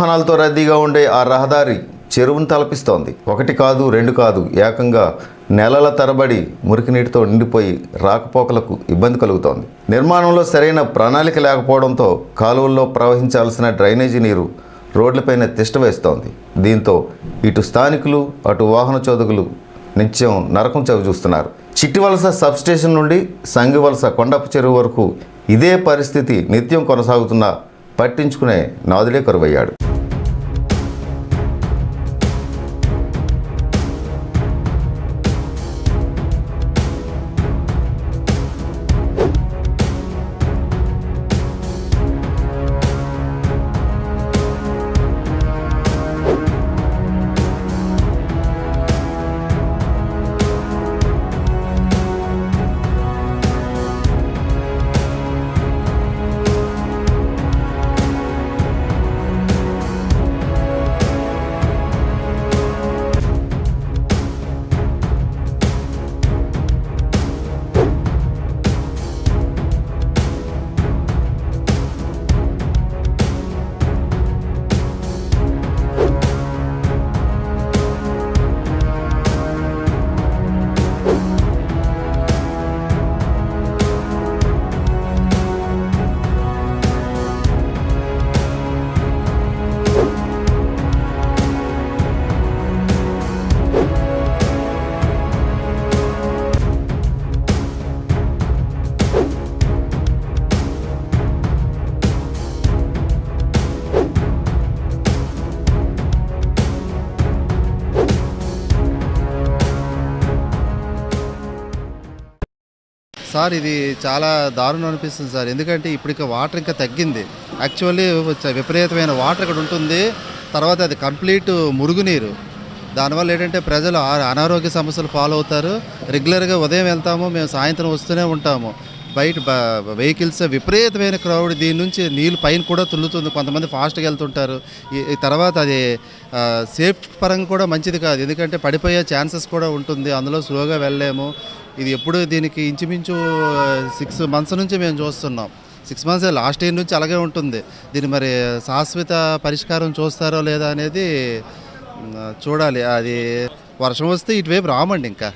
వాహనాలతో రద్దీగా ఉండే ఆ రహదారి చెరువును తలపిస్తోంది. ఒకటి కాదు రెండు కాదు ఏకంగా నెలల తరబడి మురికి నీటితో నిండిపోయి రాకపోకలకు ఇబ్బంది కలుగుతోంది. నిర్మాణంలో సరైన ప్రణాళిక లేకపోవడంతో కాలువల్లో ప్రవహించాల్సిన డ్రైనేజీ నీరు రోడ్లపైన తిష్ట వేస్తోంది. దీంతో ఇటు స్థానికులు అటు వాహన చోదకులు నిత్యం నరకం చవి చూస్తున్నారు. చిట్టివలస సబ్స్టేషన్ నుండి సంగివలస కొండపు చెరువు వరకు ఇదే పరిస్థితి నిత్యం కొనసాగుతున్నా పట్టించుకునే నాదులే కరువయ్యాడు. సార్ ఇది చాలా దారుణం అనిపిస్తుంది సార్. ఎందుకంటే ఇప్పుడు వాటర్ ఇంకా తగ్గింది. యాక్చువల్లీ వచ్చే విపరీతమైన వాటర్ ఇక్కడ ఉంటుంది. తర్వాత అది కంప్లీట్ మురుగునీరు. దానివల్ల ఏంటంటే ప్రజలు ఆ- అనారోగ్య సమస్యలు ఫాలో అవుతారు. రెగ్యులర్గా ఉదయం వెళ్తాము మేము సాయంత్రం వస్తూనే ఉంటాము. బయట వెహికల్స్ విపరీతమైన క్రౌడ్. దీని నుంచి నీళ్ళు పైన కూడా తుల్లుతుంది. కొంతమంది ఫాస్ట్గా వెళ్తుంటారు. ఈ ఈ తర్వాత అది సేఫ్టీ పరంగా కూడా మంచిది కాదు. ఎందుకంటే పడిపోయే ఛాన్సెస్ కూడా ఉంటుంది. అందులో స్లోగా వెళ్ళలేము. ఇది ఎప్పుడు దీనికి ఇంచుమించు సిక్స్ మంత్స్ నుంచి మేము చూస్తున్నాం. సిక్స్ మంత్స్ లాస్ట్ ఇయర్ నుంచి అలాగే ఉంటుంది. దీని మరి శాశ్వత పరిష్కారం చూస్తారో లేదా అనేది చూడాలి. అది వర్షం వస్తే ఇటువైపు రామండి ఇంకా.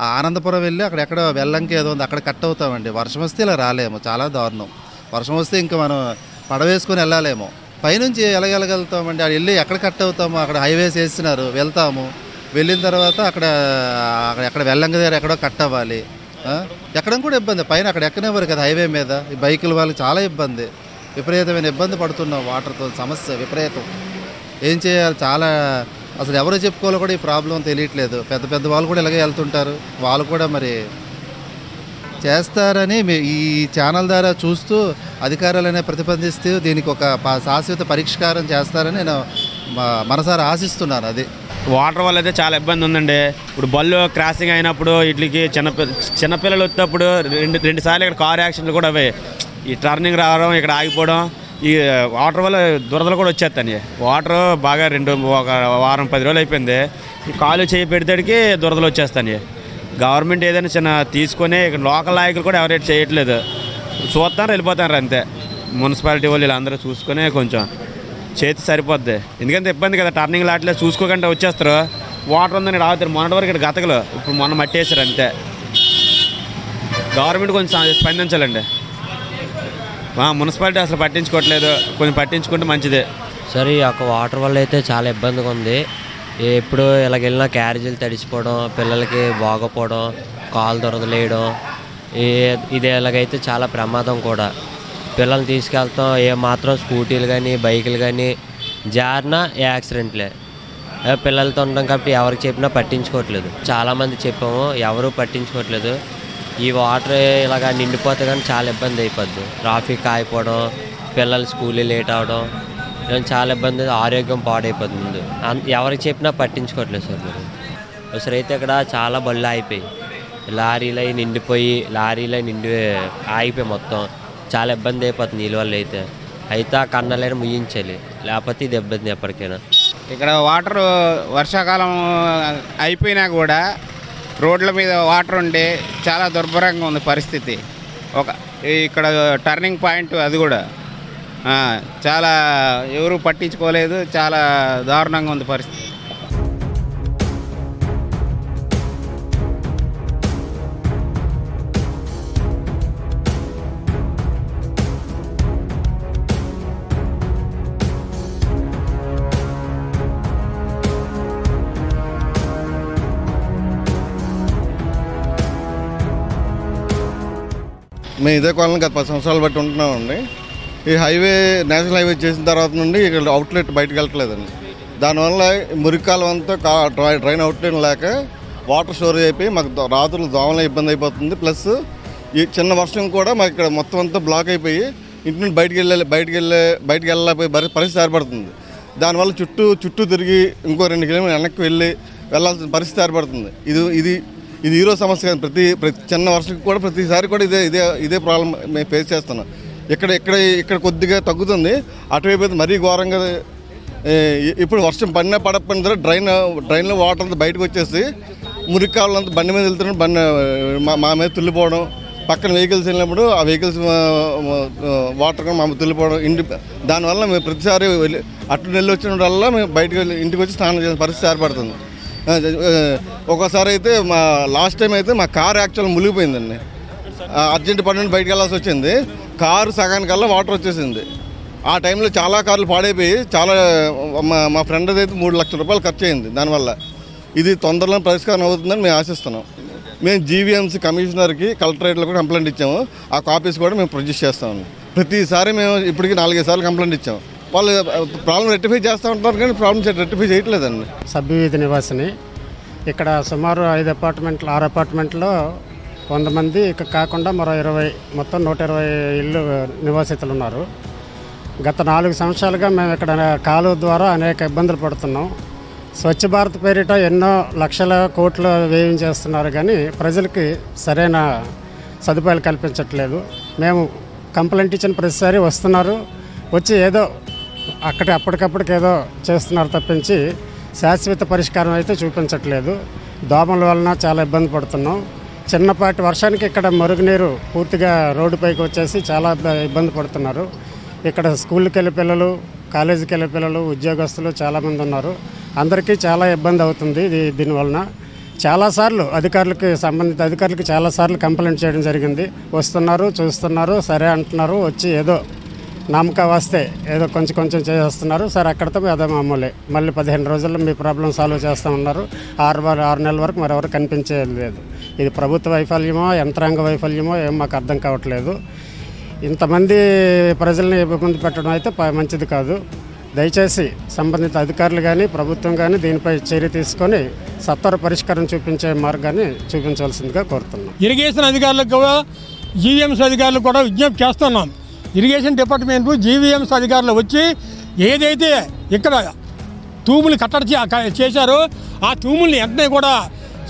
ఆనందపురం వెళ్ళి అక్కడ ఎక్కడ వెళ్ళంకి ఏదో ఉంది అక్కడ కట్ అవుతామండి. వర్షం వస్తే ఇలా రాలేము చాలా దారుణం. వర్షం వస్తే ఇంకా మనం పడవేసుకొని వెళ్ళాలేమో. పైనుంచి ఎలాగెలగలుగుతామండి అక్కడ వెళ్ళి ఎక్కడ కట్ అవుతాము? అక్కడ హైవేస్ వేస్తున్నారు వెళ్తాము. వెళ్ళిన తర్వాత అక్కడ అక్కడ ఎక్కడ వెళ్ళంగ దగ్గర ఎక్కడో కట్ అవ్వాలి. ఎక్కడం కూడా ఇబ్బంది. పైన అక్కడ ఎక్కనివ్వరు కదా హైవే మీద. ఈ బైకుల వాళ్ళకి చాలా ఇబ్బంది. విపరీతమైన ఇబ్బంది పడుతున్నాం వాటర్తో సమస్య విపరీతం. ఏం చేయాలి? చాలా అసలు ఎవరు చెప్పుకోవాలో కూడా ఈ ప్రాబ్లం తెలియట్లేదు. పెద్ద పెద్ద వాళ్ళు కూడా ఇలాగే వెళ్తుంటారు. వాళ్ళు కూడా మరి చేస్తారని మీ ఈ ఛానల్ ద్వారా చూస్తూ అధికారులనే ప్రతిబంధిస్తూ దీనికి ఒక శాశ్వత పరిష్కారం చేస్తారని నేను మనసారి మనసారా ఆశిస్తున్నాను అది. వాటర్ వల్ల అయితే చాలా ఇబ్బంది ఉందండి. ఇప్పుడు బళ్ళు క్రాసింగ్ అయినప్పుడు వీటికి చిన్న చిన్నపిల్లలు వచ్చినప్పుడు రెండు రెండు సార్లు ఇక్కడ కార్ యాక్సిడెంట్లు కూడా అవే ఈ టర్నింగ్ రావడం ఇక్కడ ఆగిపోవడం ఈ వాటర్ వల్ల దురదలు కూడా వచ్చేస్తాయి. వాటర్ బాగా రెండు ఒక వారం పది రోజులు అయిపోయింది. ఈ కాలు చేయి పెడితేడికి దురదలు వచ్చేస్తాయి. గవర్నమెంట్ ఏదైనా చిన్న తీసుకొని ఇక్కడ లోకల్ నాయకులు కూడా ఎవరైతే చేయట్లేదు చూస్తాను వెళ్ళిపోతారు అంతే. మున్సిపాలిటీ వాళ్ళు వీళ్ళందరూ చూసుకొని కొంచెం చేతి సరిపోద్ది. ఎందుకంటే ఇబ్బంది కదా టర్నింగ్ లాట్లే చూసుకోకుండా వచ్చేస్తారు. వాటర్ ఉందని ఇక్కడ ఆగుతారు. మొన్నటి వరకు ఇక్కడ గతకలు. ఇప్పుడు మొన్న మట్టేశారు అంతే. గవర్నమెంట్ కొంచెం స్పందించాలండి. మున్సిపాలిటీ అసలు పట్టించుకోవట్లేదు. కొంచెం పట్టించుకుంటే మంచిదే. సరే ఈ యొక్క వాటర్ వల్ల అయితే చాలా ఇబ్బందిగా ఉంది. ఎప్పుడు ఇలాగ వెళ్ళినా క్యారేజీలు తడిసిపోవడం పిల్లలకి బాగోపోవడం కాలు దొరదలేయడం ఈ ఇది ఇలాగైతే చాలా ప్రమాదం కూడా. పిల్లల్ని తీసుకెళ్తాం ఏ మాత్రం స్కూటీలు కానీ బైకులు కానీ జారిన యాక్సిడెంట్లే. పిల్లలతో ఉంటాం కాబట్టి ఎవరికి చెప్పినా పట్టించుకోవట్లేదు. చాలామంది చెప్పాము ఎవరు పట్టించుకోవట్లేదు. ఈ వాటర్ ఇలాగ నిండిపోతే కానీ చాలా ఇబ్బంది అయిపోద్ది. ట్రాఫిక్ ఆగిపోవడం పిల్లలు స్కూల్ లేట్ అవడం చాలా ఇబ్బంది ఆరోగ్యం పాడైపోతుంది ముందు. ఎవరికి చెప్పినా పట్టించుకోవట్లేదు సార్ మీరు. ఒకసారి అయితే ఇక్కడ చాలా బళ్ళు ఆగిపోయి లారీలు అయి నిండిపోయి లారీలు అయి నిండి ఆగిపోయి మొత్తం. చాలా ఇబ్బంది అయిపోతుంది నీళ్ళ వల్ల అయితే. అయితే ఆ ముయించాలి లేకపోతే ఇది ఇబ్బంది ఎప్పటికైనా. ఇక్కడ వాటర్ వర్షాకాలం అయిపోయినా కూడా రోడ్ల మీద వాటర్ ఉండి చాలా దుర్భరంగా ఉంది పరిస్థితి. ఒక ఇక్కడ టర్నింగ్ పాయింట్ అది కూడా. చాలా ఎవరు పట్టించుకోలేదు. చాలా దారుణంగా ఉంది పరిస్థితి. మేము ఇదే కాలనీ గత పది సంవత్సరాలు బట్టి ఉంటున్నామండి. ఈ హైవే నేషనల్ హైవే చేసిన తర్వాత నుండి ఇక్కడ అవుట్లెట్ బయటకు వెళ్ళట్లేదండి. దానివల్ల మురికాలం అంతా కా అవుట్లెట్ లేక వాటర్ స్టోరేజ్ అయిపోయి మాకు రాత్రులు దోమల ఇబ్బంది అయిపోతుంది. ప్లస్ ఈ చిన్న వర్షం కూడా మాకు ఇక్కడ మొత్తం అంతా బ్లాక్ అయిపోయి ఇంటి నుండి బయటికి వెళ్ళే బయటికి వెళ్ళే బయటికి వెళ్ళలేకపోయి పరిస్థితి ఏర్పడుతుంది. దానివల్ల చుట్టూ చుట్టూ తిరిగి ఇంకో రెండు కిలోమీటర్లు వెనక్కి వెళ్ళి వెళ్ళాల్సిన పరిస్థితి ఏర్పడుతుంది. ఇది ఇది ఇది హీరో సమస్య కాదు. ప్రతి ప్రతి చిన్న వర్షం కూడా ప్రతిసారి కూడా ఇదే ఇదే ఇదే ప్రాబ్లం మేము ఫేస్ చేస్తున్నాం. ఇక్కడ ఇక్కడ ఇక్కడ కొద్దిగా తగ్గుతుంది. అటువైపు అయితే మరీ ఘోరంగా ఇప్పుడు వర్షం పడినా పడకపోయినా డ్రైన్ డ్రైన్లో వాటర్ అంతా బయటకు వచ్చేసి మురికి కావాలంతా బండి మీద వెళ్తున్న బండి మా- మా మీద తుల్లిపోవడం పక్కన వెహికల్స్ వెళ్ళినప్పుడు ఆ వెహికల్స్ వాటర్ కూడా మా మీద తుల్లిపోవడం ఇంటి దానివల్ల మేము ప్రతిసారి వెళ్ళి అటు నెల్లి వచ్చినప్పుడల్లా మేము బయటకు వెళ్ళి ఇంటికి వచ్చి స్నానం చేసిన పరిస్థితి ఏర్పడుతుంది. ఒకసారి అయితే మా లాస్ట్ టైం అయితే మా కార్ యాక్చువల్ మునిగిపోయిందండి. ఆ, అర్జెంట్ పని నుండి బయటకు వెళ్ళాల్సి వచ్చింది. కారు సగానికల్లా వాటర్ వచ్చేసింది. ఆ టైంలో చాలా కార్లు పాడైపోయి చాలా మా మా ఫ్రెండ్ అయితే మూడు లక్షల రూపాయలు ఖర్చు అయింది. దానివల్ల ఇది తొందరలో పరిష్కారం అవుతుందని మేము ఆశిస్తున్నాం. మేము జీవీఎంసీ కమిషనర్కి కలెక్టరేట్లో కూడా కంప్లైంట్ ఇచ్చాము. ఆ కాపీస్ కూడా మేము ప్రొడ్యూస్ చేస్తాము ప్రతిసారి మేము ఇప్పటికి నాలుగైదు సార్లు కంప్లైంట్ ఇచ్చాము వాళ్ళు ప్రాబ్లం రెక్టిఫై చేస్తూ ఉంటారు కానీ ప్రాబ్లమ్స్ రెక్టిఫై చేయట్లేదండి. సభ్యవీధి నివాసిని ఇక్కడ సుమారు ఐదు అపార్ట్మెంట్లు ఆరు అపార్ట్మెంట్లో వంద మంది ఇక కాకుండా మరో ఇరవై మొత్తం నూట ఇరవై ఇల్లు నివాసితులు ఉన్నారు గత నాలుగు సంవత్సరాలుగా మేము ఇక్కడ కాలువ ద్వారా అనేక ఇబ్బందులు పడుతున్నాం. స్వచ్ఛ భారత్ పేరిట ఎన్నో లక్షల కోట్లు వ్యయం చేస్తున్నారు కానీ ప్రజలకి సరైన సదుపాయాలు కల్పించట్లేదు. మేము కంప్లైంట్ ఇచ్చిన ప్రతిసారి వస్తున్నారు. వచ్చి ఏదో అక్కడ అప్పటికప్పటికి ఏదో చేస్తున్నారు తప్పించి శాశ్వత పరిష్కారం అయితే చూపించట్లేదు. దోమల వలన చాలా ఇబ్బంది పడుతున్నాం. చిన్నపాటి వర్షానికి ఇక్కడ మరుగునీరు పూర్తిగా రోడ్డుపైకి వచ్చేసి చాలా ఇబ్బంది పడుతున్నారు. ఇక్కడ స్కూల్కి వెళ్ళే పిల్లలు కాలేజీకి వెళ్ళే పిల్లలు ఉద్యోగస్తులు చాలామంది ఉన్నారు. అందరికీ చాలా ఇబ్బంది అవుతుంది ఇది దీనివలన చాలాసార్లు అధికారులకి సంబంధిత అధికారులకి చాలాసార్లు కంప్లైంట్ చేయడం జరిగింది. వస్తున్నారు చూస్తున్నారు సరే అంటున్నారు వచ్చి ఏదో నమ్మక వస్తే ఏదో కొంచెం కొంచెం చేస్తున్నారు. సరే అక్కడితో అదే మామూలే. మళ్ళీ పదిహేను రోజుల్లో మీ ప్రాబ్లం సాల్వ్ చేస్తామన్నారు ఆరు ఆరు నెలల వరకు మరెవరు కనిపించేది లేదు. ఇది ప్రభుత్వ వైఫల్యమో యంత్రాంగ వైఫల్యమో ఏం మాకు అర్థం కావట్లేదు. ఇంతమంది ప్రజల్ని ఇబ్బంది పెట్టడం అయితే మంచిది కాదు. దయచేసి సంబంధిత అధికారులు కానీ ప్రభుత్వం కానీ దీనిపై చర్య తీసుకొని సత్వర పరిష్కారం చూపించే మార్గాన్ని చూపించవలసిందిగా కోరుతున్నాం. ఇరిగేషన్ అధికారులకు కూడా అధికారులు అధికారులకు కూడా విజ్ఞప్తి చేస్తున్నాం. ఇరిగేషన్ డిపార్ట్మెంట్ జీవీఎంస్ అధికారులు వచ్చి ఏదైతే ఇక్కడ తూములు కట్టడి చేశారో ఆ తూముల్ని వెంటనే కూడా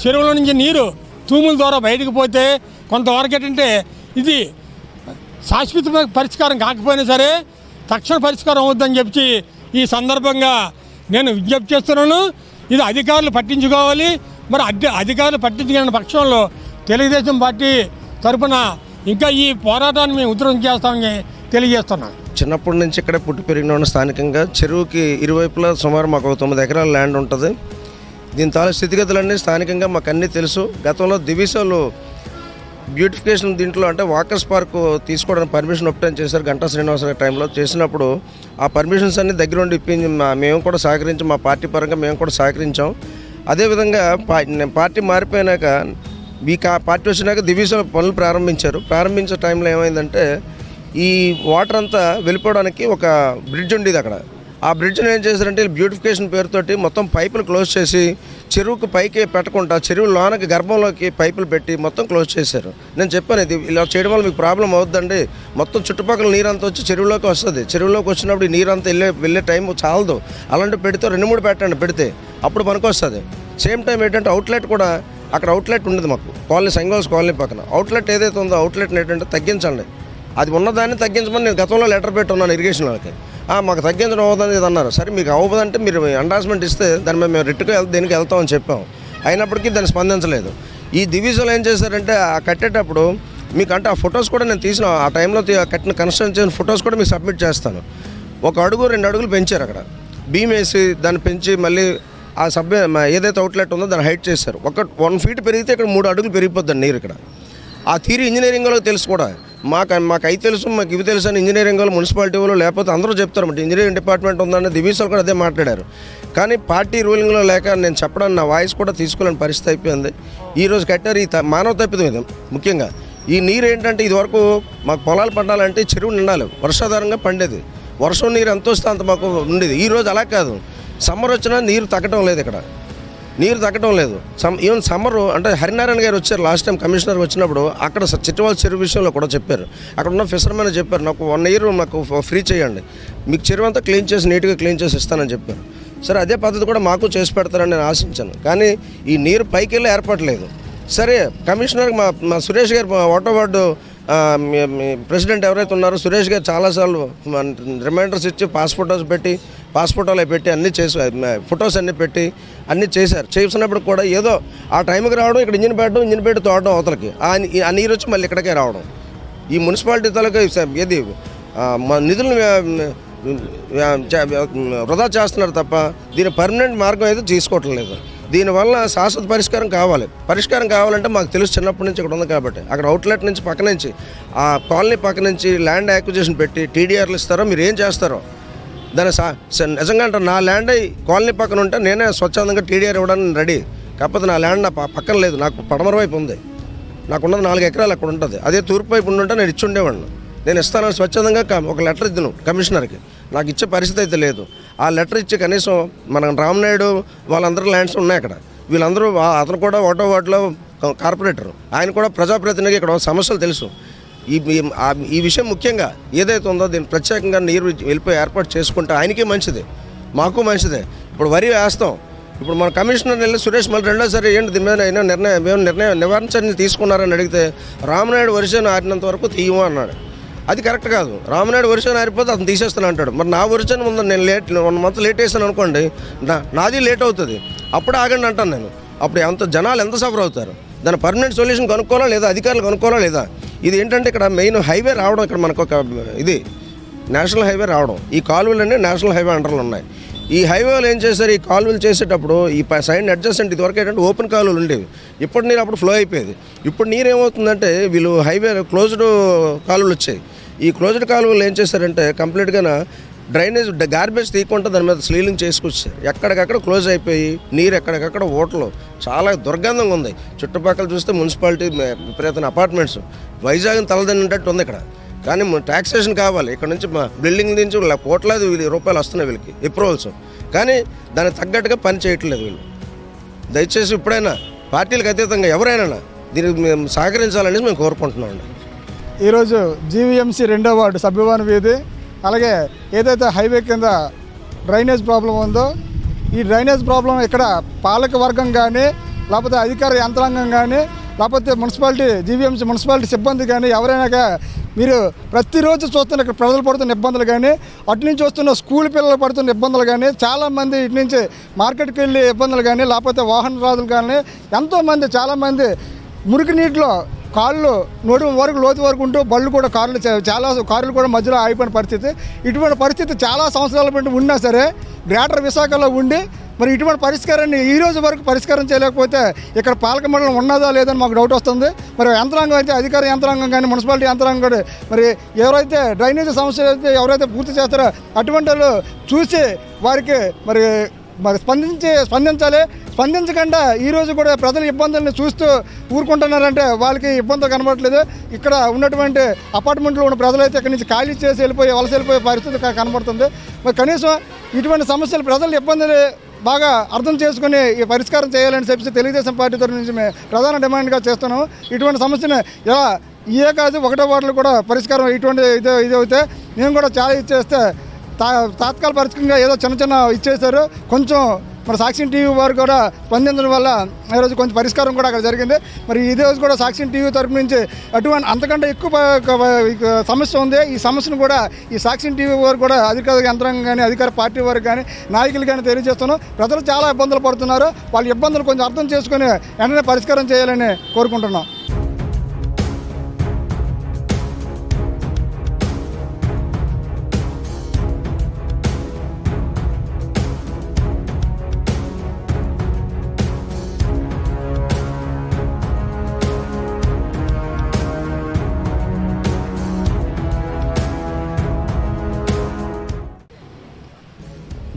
చెరువుల నుంచి నీరు తూముల ద్వారా బయటకు పోతే కొంతవరకు ఏంటంటే ఇది శాశ్వత పరిష్కారం కాకపోయినా సరే తక్షణ పరిష్కారం అవుద్దని చెప్పి ఈ సందర్భంగా నేను విజ్ఞప్తి చేస్తున్నాను. ఇది అధికారులు పట్టించుకోవాలి. మరి అడ్డ అధికారులు పట్టించుకునే పక్షంలో తెలుగుదేశం పార్టీ తరపున ఇంకా ఈ పోరాటాన్ని మేము ఉధృతం చేస్తామని తెలియజేస్తున్నాను చిన్నప్పటి నుంచి ఇక్కడే పుట్టి పెరిగిన స్థానికంగా చెరువుకి ఇరువైపులా సుమారు మాకు ఒక తొమ్మిది ఎకరాల ల్యాండ్ ఉంటుంది. దీని తాలూ స్థితిగతులన్నీ స్థానికంగా మాకు అన్నీ తెలుసు. గతంలో దివిసోలు బ్యూటిఫికేషన్ దీంట్లో అంటే వాకర్స్ పార్క్ తీసుకోవడానికి పర్మిషన్ ఒప్టైన్ చేశారు గంటా శ్రీనివాసరావు టైంలో. చేసినప్పుడు ఆ పర్మిషన్స్ అన్ని దగ్గరుండి ఇప్పించి మేము కూడా సహకరించి మా పార్టీ పరంగా మేము కూడా సహకరించాం. అదేవిధంగా పార్టీ మారిపోయినాక ఈ కా పార్టీ వచ్చినాక దివిసోల పనులు ప్రారంభించారు. ప్రారంభించే టైంలో ఏమైందంటే ఈ వాటర్ అంతా వెళ్ళిపోవడానికి ఒక బ్రిడ్జ్ ఉండేది అక్కడ. ఆ బ్రిడ్జ్ని ఏం చేశారంటే బ్యూటిఫికేషన్ పేరుతోటి మొత్తం పైపులు క్లోజ్ చేసి చెరువుకు పైకి పెట్టకుండా చెరువు లోనకి గర్భంలోకి పైపులు పెట్టి మొత్తం క్లోజ్ చేశారు. నేను చెప్పాను ఇది ఇలా చేయడం వల్ల మీకు ప్రాబ్లం అవుద్దండి. మొత్తం చుట్టుపక్కల నీరంతా వచ్చి చెరువులోకి వస్తుంది. చెరువులోకి వచ్చినప్పుడు ఈ నీరంతా వెళ్ళే వెళ్ళే టైం చాలదు. అలాంటి పెడితే రెండు మూడు పెట్టండి పెడితే అప్పుడు పనికొస్తుంది. వస్తుంది సేమ్ టైం ఏంటంటే అవుట్లెట్ కూడా అక్కడ అవుట్లెట్ ఉండదు మాకు. కాలనీ సంగోల్స్ కాలనీ పక్కన. అవుట్లెట్ ఏదైతే ఉందో అవుట్లెట్ని ఏంటంటే తగ్గించండి. అది ఉన్నదాన్ని తగ్గించమని నేను గతంలో లెటర్ పెట్టున్నాను ఇరిగేషన్ వాళ్ళకి. మాకు తగ్గించడం అవుతుంది ఇది అన్నారు. సరే మీకు అవ్వదంటే మీరు అండాస్మెంట్ ఇస్తే దాని మీద మేము రిట్టుకు వెళ్తే దీనికి వెళ్తామని చెప్పాం. అయినప్పటికీ దాన్ని స్పందించలేదు. ఈ డివిజన్లో ఏం చేశారంటే ఆ కట్టేటప్పుడు మీకు అంటే ఆ ఫొటోస్ కూడా నేను తీసిన ఆ టైంలో తీ- కట్టిన కన్స్ట్రక్షన్ చేసిన ఫొటోస్ కూడా మీకు సబ్మిట్ చేస్తాను. ఒక అడుగు రెండు అడుగులు పెంచారు అక్కడ. బీమ్ వేసి దాన్ని పెంచి మళ్ళీ ఆ సబ్ ఏదైతే అవుట్లెట్ ఉందో దాన్ని హైట్ చేశారు. ఒక వన్ ఫీట్ పెరిగితే ఇక్కడ మూడు అడుగులు పెరిగిపోద్ది నీరు ఇక్కడ. ఆ థీరీ ఇంజనీరింగ్ వాళ్ళకి తెలుసు కూడా. మాకు మాకు అవి తెలుసు మాకు ఇవి తెలుసు అని ఇంజనీరింగ్ వాళ్ళు మున్సిపాలిటీ వాళ్ళు లేకపోతే అందరూ చెప్తారు ఇంజనీరింగ్ డిపార్ట్మెంట్ ఉందని దివీసాలు కూడా అదే మాట్లాడారు. కానీ పార్టీ రూలింగ్లో లేక నేను చెప్పడానికి నా వాయిస్ కూడా తీసుకోలేని పరిస్థితి అయిపోయింది. ఈ రోజు కట్టారు ఈ త- మానవ తప్పిదం ఇది ముఖ్యంగా. ఈ నీరు ఏంటంటే ఇదివరకు మాకు పొలాలు పండాలంటే చెరువు నిండాలి. వర్షాధారంగా పండేది. వర్షం నీరు ఎంత వస్తే అంత మాకు ఉండేది. ఈ రోజు అలా కాదు. సమ్మర్ వచ్చినా నీరు తగ్గటం లేదు ఇక్కడ. నీరు తగ్గడం లేదు. సమ్ ఈవెన్ సమ్మర్ అంటే హరినారాయణ గారు వచ్చారు లాస్ట్ టైం కమిషనర్ వచ్చినప్పుడు అక్కడ చిట్టవాళ్ళ చెరువు విషయంలో కూడా చెప్పారు. అక్కడ ఉన్న ఫిషర్మెన్ చెప్పారు నాకు వన్ ఇయర్ నాకు ఫ్రీ చేయండి. మీకు చెరువు అంతా క్లీన్ చేసి నీట్గా క్లీన్ చేసి ఇస్తానని చెప్పారు. సరే అదే పద్ధతి కూడా మాకు చేసి పెడతారని నేను ఆశించాను. కానీ ఈ నీరు పైకి వెళ్ళి ఏర్పడలేదు సరే కమిషనర్ మా మా సురేష్ గారు వాటర్ వార్డు ప్రెసిడెంట్ ఎవరైతే ఉన్నారో సురేష్ గారు చాలాసార్లు రిమైండర్స్ ఇచ్చి పాస్పోర్టోస్ పెట్టి పాస్పోర్టోలో పెట్టి అన్నీ చేసి ఫొటోస్ అన్నీ పెట్టి అన్నీ చేశారు. చేసినప్పుడు కూడా ఏదో ఆ టైంకి రావడం ఇక్కడ ఇంజిన్ పెట్టడం ఇంజిన్ పెట్టి తోడడం అవతలకి. ఆ నీరు వచ్చి మళ్ళీ ఇక్కడికే రావడం. ఈ మున్సిపాలిటీ తాలూకా ఏది మా నిధులను వృధా చేస్తున్నారు తప్ప దీని పర్మనెంట్ మార్గం అయితే తీసుకోవటం లేదు దీనివల్ల శాశ్వత పరిష్కారం కావాలి. పరిష్కారం కావాలంటే మాకు తెలుసు చిన్నప్పటి నుంచి ఇక్కడ ఉంది కాబట్టి. అక్కడ అవుట్లెట్ నుంచి పక్క నుంచి ఆ కాలనీ పక్క నుంచి ల్యాండ్ యాక్విజిషన్ పెట్టి టీడీఆర్లు ఇస్తారో మీరు ఏం చేస్తారో దాని నిజంగా అంటే నా ల్యాండ్ అయి కాలనీ పక్కన ఉంటే నేనే స్వచ్ఛందంగా టీడీఆర్ ఇవ్వడానికి రెడీ కాకపోతే నా ల్యాండ్ నా పక్కన లేదు. నాకు పడమర వైపు ఉంది. నాకున్నది నాలుగు ఎకరాలు అక్కడ ఉంటుంది. అదే తూర్పు వైపు ఉండుంటే నేను ఇచ్చి ఉండేవాడిని. నేను ఇస్తానని స్వచ్ఛందంగా ఒక లెటర్ ఇద్దాను కమిషనర్కి నాకు ఇచ్చే పరిస్థితి అయితే లేదు. ఆ లెటర్ ఇచ్చి కనీసం మన రామనాయుడు వాళ్ళందరూ ల్యాండ్స్ ఉన్నాయి అక్కడ. వీళ్ళందరూ అతను కూడా ఓటో వార్డులో కార్పొరేటర్ ఆయన కూడా ప్రజాప్రతినిధి ఇక్కడ సమస్యలు తెలుసు. ఈ ఈ- విషయం ముఖ్యంగా ఏదైతే ఉందో దీన్ని ప్రత్యేకంగా నీరు వెళ్ళిపోయి ఏర్పాటు చేసుకుంటే ఆయనకి మంచిది మాకు మంచిదే. ఇప్పుడు వరి వేస్తాం. ఇప్పుడు మన కమిషనర్ వెళ్ళి సురేష్ మళ్ళీ రెండోసారి ఏంటి దీని మీద అయినా నిర్ణయం మేము నిర్ణయం నివారణ చర్యలు తీసుకున్నారని అడిగితే రామనాయుడు వర్షం ఆరినంత వరకు తీయము అన్నాడు. అది కరెక్ట్ కాదు. రామనాయుడు వర్షం ఆరిపోతే అతను తీసేస్తాను అంటాడు. మరి నా వర్షం ముందు నేను లేట్ వన్ మంత్ లేట్ వేసాను అనుకోండి నా నాది లేట్ అవుతుంది. అప్పుడు ఆగండి అంటాను నేను. అప్పుడు ఎంత జనాలు ఎంత సఫర్ అవుతారు? దాని పర్మనెంట్ సొల్యూషన్ కనుక్కోవాలా లేదా అధికారులు కనుక్కోవాలా లేదా? ఇది ఏంటంటే ఇక్కడ మెయిన్ హైవే రావడం ఇక్కడ మనకు ఒక ఇది నేషనల్ హైవే రావడం. ఈ కాలువలన్నీ నేషనల్ హైవే అండర్లు ఉన్నాయి. ఈ హైవేలు ఏం చేశారు? ఈ కాలువలు చేసేటప్పుడు ఈ సైడ్ అడ్జస్టెంట్ ఇదివరకు ఏంటంటే ఓపెన్ కాలువలు ఉండేవి. ఇప్పుడు నీరు అప్పుడు ఫ్లో అయిపోయేది. ఇప్పుడు నీరు ఏమవుతుందంటే వీళ్ళు హైవే క్లోజ్డ్ కాలువలు వచ్చాయి. ఈ క్లోజ్డ్ కాలువలు ఏం చేశారంటే కంప్లీట్గా డ్రైనేజ్ గార్బేజ్ తీయకుండా దాని మీద స్లీలింగ్ చేసుకొచ్చారు. ఎక్కడికక్కడ క్లోజ్ అయిపోయి నీరు ఎక్కడికక్కడ ఓటలు చాలా దుర్గంధంగా ఉంది. చుట్టుపక్కల చూస్తే మున్సిపాలిటీ విపరీతమైన అపార్ట్మెంట్స్. వైజాగ్ తలదన్నట్టు ఉంది ఇక్కడ. కానీ ట్యాక్సేషన్ కావాలి. ఇక్కడ నుంచి మా బిల్డింగ్ నుంచి కోట్లాది రూపాయలు వస్తున్నాయి వీళ్ళకి. అప్రూవల్స్ కానీ దానికి తగ్గట్టుగా పని చేయట్లేదు వీళ్ళు. దయచేసి ఇప్పుడైనా పార్టీలకు అతీతంగా ఎవరైనా దీనికి మేము సహకరించాలని మేము కోరుకుంటున్నామండి. ఈరోజు జీవీఎంసీ రెండో వార్డు సభ్యవాన్ వీధి అలాగే ఏదైతే హైవే కింద డ్రైనేజ్ ప్రాబ్లం ఉందో ఈ డ్రైనేజ్ ప్రాబ్లం ఇక్కడ పాలక వర్గం కానీ లేకపోతే అధికార యంత్రాంగం కానీ లేకపోతే మున్సిపాలిటీ జీవీఎంసీ మున్సిపాలిటీ సిబ్బంది కానీ ఎవరైనా మీరు ప్రతిరోజు చూస్తున్న ఇక్కడ ప్రజలు పడుతున్న ఇబ్బందులు కానీ అటు నుంచి వస్తున్న స్కూల్ పిల్లలు పడుతున్న ఇబ్బందులు కానీ చాలామంది ఇటు నుంచి మార్కెట్కి వెళ్ళే ఇబ్బందులు కానీ లేకపోతే వాహన రాజులు కానీ ఎంతోమంది చాలామంది మురికి నీటిలో కాళ్ళు నోటి వరకు లోతు వరకు ఉంటూ బళ్ళు కూడా కార్లు చాలా కార్లు కూడా మధ్యలో ఆగిపోయిన పరిస్థితి. ఇటువంటి పరిస్థితి చాలా సంవత్సరాల బట్టి ఉన్నా సరే గ్రేటర్ విశాఖలో ఉండి మరి ఇటువంటి పరిష్కారాన్ని ఈ రోజు వరకు పరిష్కారం చేయలేకపోతే ఇక్కడ పాలక మండలం ఉన్నదా లేదని మాకు డౌట్ వస్తుంది. మరి యంత్రాంగం అయితే అధికార యంత్రాంగం కానీ మున్సిపాలిటీ యంత్రాంగం కూడా మరి ఎవరైతే డ్రైనేజీ సమస్యలు అయితే ఎవరైతే పూర్తి చేస్తారో అటువంటి వాళ్ళు చూసి వారికి మరి మరి స్పందించి స్పందించాలి. స్పందించకుండా ఈరోజు కూడా ప్రజల ఇబ్బందుల్ని చూస్తూ ఊరుకుంటున్నారంటే వాళ్ళకి ఇబ్బందులు కనబడట్లేదు. ఇక్కడ ఉన్నటువంటి అపార్ట్మెంట్లో ఉన్న ప్రజలైతే ఇక్కడి నుంచి ఖాళీ చేసి వెళ్ళిపోయి వలస వెళ్ళిపోయే పరిస్థితి కనబడుతుంది. మరి కనీసం ఇటువంటి సమస్యలు ప్రజల ఇబ్బందులు బాగా అర్థం చేసుకుని ఈ పరిష్కారం చేయాలని చెప్పి తెలుగుదేశం పార్టీ తరఫు నుంచి మేము ప్రధాన డిమాండ్గా చేస్తున్నాము. ఇటువంటి సమస్యను ఎలా ఇయే కాదు ఒకటో వాటిలో కూడా పరిష్కారం ఇటువంటి ఇది ఇది అయితే మేము కూడా చాలా ఇచ్చేస్తే తా తాత్కాల పరిస్థితిగా ఏదో చిన్న చిన్న ఇచ్చేశారు. కొంచెం మరి సాక్షి టీవీ వారు కూడా స్పందించడం వల్ల ఈరోజు కొంచెం పరిష్కారం కూడా అక్కడ జరిగింది. మరి ఈ రోజు కూడా సాక్షి టీవీ తరపు నుంచి అటువంటి అంతకంటే ఎక్కువ సమస్య ఉంది. ఈ సమస్యను కూడా ఈ సాక్షి టీవీ వారు కూడా అధికార యంత్రాంగం కానీ అధికార పార్టీ వారు కానీ నాయకులు కానీ తెలియజేస్తున్నాం. ప్రజలు చాలా ఇబ్బందులు పడుతున్నారు. వాళ్ళ ఇబ్బందులు కొంచెం అర్థం చేసుకొని వెంటనే పరిష్కారం చేయాలని కోరుకుంటున్నాం.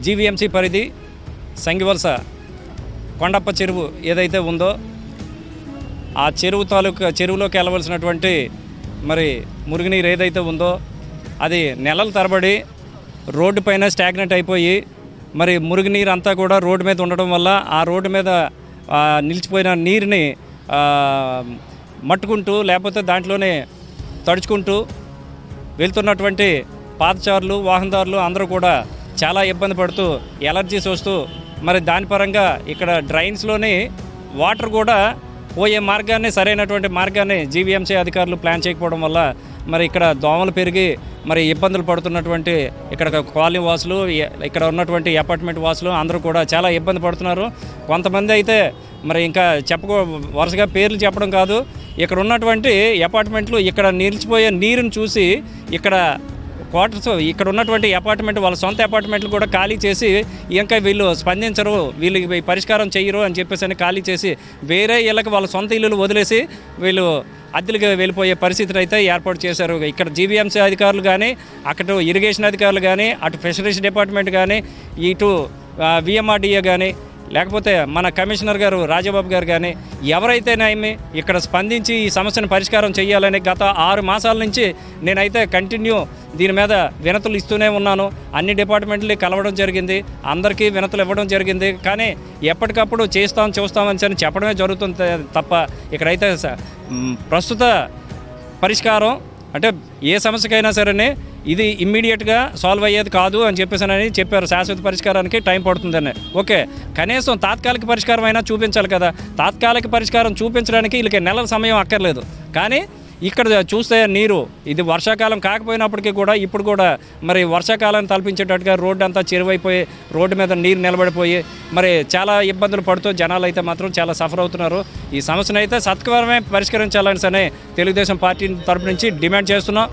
జీవీఎంసీ పరిధి సంగివలస కొండప్ప చెరువు ఏదైతే ఉందో ఆ చెరువు తాలూకా చెరువులోకి వెళ్ళవలసినటువంటి మరి మురుగునీరు ఏదైతే ఉందో అది నెలల తరబడి రోడ్డు పైన స్టాగ్నెట్ అయిపోయి మరి మురుగునీరు అంతా కూడా రోడ్డు మీద ఉండడం వల్ల ఆ రోడ్డు మీద నిలిచిపోయిన నీరుని మట్టుకుంటూ లేకపోతే దాంట్లోనే తడుచుకుంటూ వెళ్తున్నటువంటి పాదచారులు వాహనదారులు అందరూ కూడా చాలా ఇబ్బంది పడుతూ ఎలర్జీస్ వస్తూ మరి దాని పరంగా ఇక్కడ డ్రైన్స్లోని వాటర్ కూడా పోయే మార్గాన్ని సరైనటువంటి మార్గాన్ని జీవీఎంసీ అధికారులు ప్లాన్ చేయకపోవడం వల్ల మరి ఇక్కడ దోమలు పెరిగి మరి ఇబ్బందులు పడుతున్నటువంటి ఇక్కడ కాలనీ వాసులు ఇక్కడ ఉన్నటువంటి అపార్ట్మెంట్ వాసులు అందరూ కూడా చాలా ఇబ్బంది పడుతున్నారు. కొంతమంది అయితే మరి ఇంకా చెప్పుకో వరుసగా పేర్లు చెప్పడం కాదు. ఇక్కడ ఉన్నటువంటి అపార్ట్మెంట్లు ఇక్కడ నిలిచిపోయే నీరుని చూసి ఇక్కడ క్వార్టర్స్ ఇక్కడ ఉన్నటువంటి అపార్ట్మెంట్ వాళ్ళ సొంత అపార్ట్మెంట్లు కూడా ఖాళీ చేసి ఇంకా వీళ్ళు స్పందించరు వీళ్ళు పరిష్కారం చేయరు అని చెప్పేసి అని ఖాళీ చేసి వేరే ఇళ్ళకి వాళ్ళ సొంత ఇల్లులు వదిలేసి వీళ్ళు అద్దెలుగా వెళ్ళిపోయే పరిస్థితిని అయితే ఏర్పాటు చేశారు. ఇక్కడ జీవీఎంసీ అధికారులు కానీ అక్కడ ఇరిగేషన్ అధికారులు కానీ అటు ఫిషరీస్ డిపార్ట్మెంట్ కానీ ఇటు విఎంఆర్డిఏ కానీ లేకపోతే మన కమిషనర్ గారు రాజబాబు గారు కానీ ఎవరైతేనేమి ఇక్కడ స్పందించి ఈ సమస్యను పరిష్కారం చేయాలని గత ఆరు మాసాల నుంచి నేనైతే కంటిన్యూ దీని మీద వినతులు ఇస్తూనే ఉన్నాను. అన్ని డిపార్ట్మెంట్లు కలవడం జరిగింది. అందరికీ వినతులు ఇవ్వడం జరిగింది. కానీ ఎప్పటికప్పుడు చేస్తాం చూస్తామని అని చెప్పడమే జరుగుతుంది తప్ప ఇక్కడైతే స- ప్రస్తుత పరిష్కారం అంటే ఏ సమస్యకైనా సరే ఇది ఇమ్మీడియట్గా సాల్వ్ అయ్యేది కాదు అని చెప్పేసి చెప్పారు శాశ్వత పరిష్కారానికి టైం పడుతుందని. ఓకే కనీసం తాత్కాలిక పరిష్కారం అయినా చూపించాలి కదా. తాత్కాలిక పరిష్కారం చూపించడానికి వీళ్ళకి నెలల సమయం అక్కర్లేదు. కానీ ఇక్కడ చూస్తే నీరు ఇది వర్షాకాలం కాకపోయినప్పటికీ కూడా ఇప్పుడు కూడా మరి వర్షాకాలాన్ని తలపించేటట్టుగా రోడ్డు అంతా చెరువైపోయి రోడ్డు మీద నీరు నిలబడిపోయి మరి చాలా ఇబ్బందులు పడుతూ జనాలు అయితే మాత్రం చాలా సఫర్ అవుతున్నారు. ఈ సమస్యను అయితే సత్వరమే పరిష్కరించాలని సరే తెలుగుదేశం పార్టీ తరపు నుంచి డిమాండ్ చేస్తున్నాం.